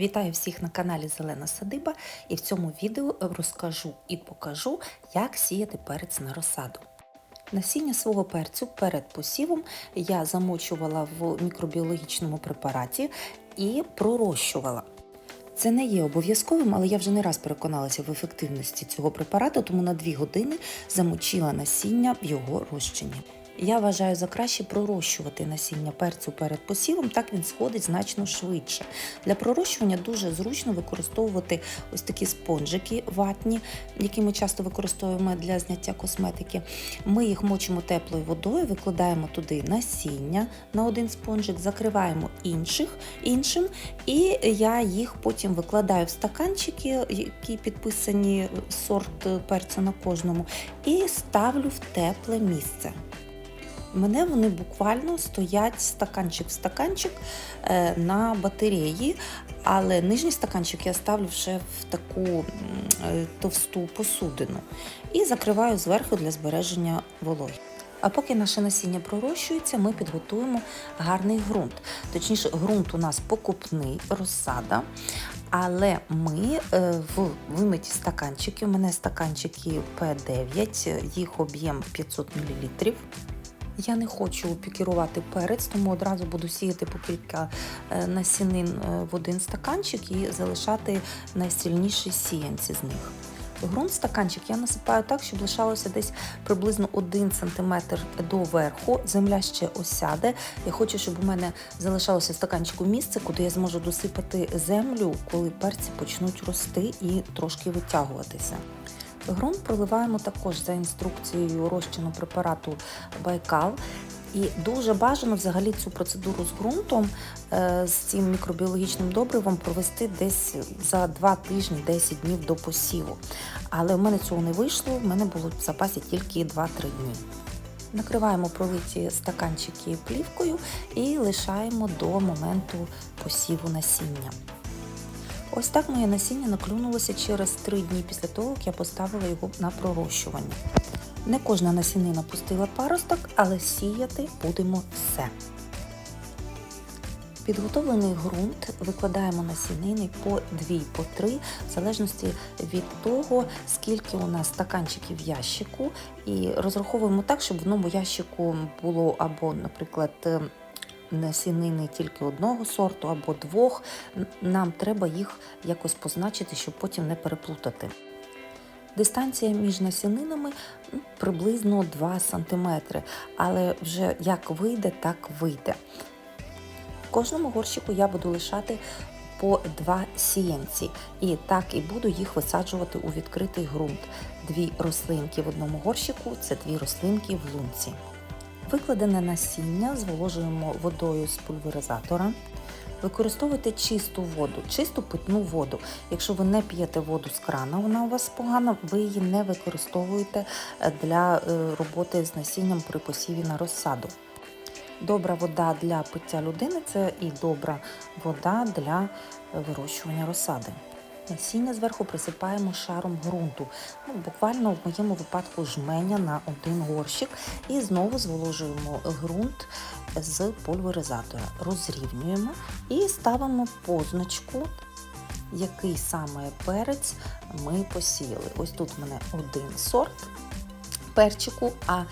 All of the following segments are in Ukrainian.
Вітаю всіх на каналі Зелена Садиба і в цьому відео розкажу і покажу, як сіяти перець на розсаду. Насіння свого перцю перед посівом я замочувала в мікробіологічному препараті і пророщувала. Це не є обов'язковим, але я вже не раз переконалася в ефективності цього препарату, тому на 2 години замочила насіння в його розчині. Я вважаю за краще пророщувати насіння перцю перед посівом, так він сходить значно швидше. Для пророщування дуже зручно використовувати ось такі спонжики ватні, які ми часто використовуємо для зняття косметики. Ми їх мочимо теплою водою, викладаємо туди насіння на один спонжик, закриваємо інших, іншим, і я їх потім викладаю в стаканчики, які підписані сорт перцю на кожному, і ставлю в тепле місце. Мене вони буквально стоять стаканчик в стаканчик е, на батареї, але нижній стаканчик я ставлю вже в таку е, товсту посудину і закриваю зверху для збереження вологи. А поки наше насіння пророщується, ми підготуємо гарний ґрунт. Точніше, ґрунт у нас покупний розсада. Але ми е, в вимиті стаканчики, у мене стаканчики П9, їх об'єм 500 мл. Я не хочу пікірувати перець, тому одразу буду сіяти по кілька е, насінин е, в один стаканчик і залишати найсильніші сіянці з них. Грунт стаканчик я насипаю так, щоб лишалося десь приблизно 1 см до верху. Земля ще осяде. Я хочу, щоб у мене залишалося в стаканчику місце, куди я зможу досипати землю, коли перці почнуть рости і трошки витягуватися. Грунт проливаємо також за інструкцією розчину препарату Байкал. І дуже бажано взагалі цю процедуру з ґрунтом, е, з цим мікробіологічним добривом провести десь за 2 тижні, 10 днів до посіву. Але в мене цього не вийшло, в мене було в запасі тільки 2-3 дні. Накриваємо пролиті стаканчики плівкою і лишаємо до моменту посіву насіння. Ось так моє насіння наклюнулося через 3 дні після того, як я поставила його на пророщування. Не кожна насінина пустила паросток, але сіяти будемо все. Підготовлений ґрунт викладаємо насінини по 2 по 3, в залежності від того, скільки у нас стаканчиків в ящику. І розраховуємо так, щоб в одному ящику було або, наприклад, насінини тільки одного сорту або двох. Нам треба їх якось позначити, щоб потім не переплутати. Дистанція між насінинами приблизно 2 см, але вже як вийде, так вийде. В кожному горщику я буду лишати по два сіянці, і так і буду їх висаджувати у відкритий ґрунт. Дві рослинки в одному горщику це дві рослинки в лунці. Викладене насіння зволожуємо водою з пульверизатора. Використовуйте чисту воду, чисту питну воду. Якщо ви не п'єте воду з крана, вона у вас погана, ви її не використовуєте для е, роботи з насінням при посіві на розсаду. Добра вода для пиття людини це і добра вода для вирощування розсади. Насіння зверху присипаємо шаром ґрунту, ну, буквально в моєму випадку жменя на один горщик. І знову зволожуємо ґрунт з пульверизатора. Розрівнюємо і ставимо позначку, який саме перець ми посіяли. Ось тут в мене один сорт. Перчику, а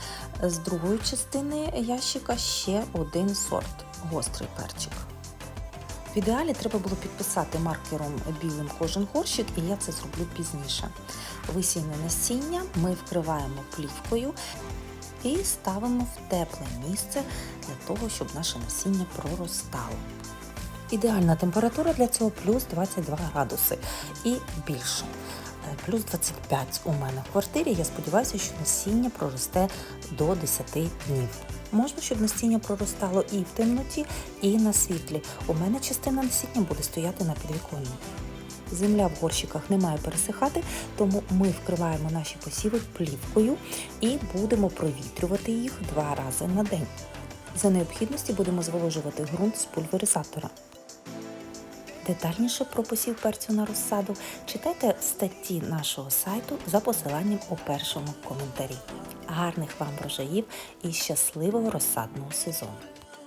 з другої частини ящика ще один сорт гострий перчик. В ідеалі треба було підписати маркером білим кожен горщик, і я це зроблю пізніше. Висійне насіння ми вкриваємо плівкою і ставимо в тепле місце для того, щоб наше насіння проростало. Ідеальна температура для цього плюс 22 градуси і більше. Е, плюс 25 у мене в квартирі. Я сподіваюся, що насіння проросте до 10 днів. Можна, щоб насіння проростало і в темноті, і на світлі. У мене частина насіння буде стояти на підвіконні. Земля в горщиках не має пересихати, тому ми вкриваємо наші посіви плівкою і будемо провітрювати їх два рази на день. За необхідності будемо зволожувати ґрунт з пульверизатора. Детальніше про посів перцю на розсаду читайте статті нашого сайту за посиланням у першому коментарі. Гарних вам врожаїв і щасливого розсадного сезону!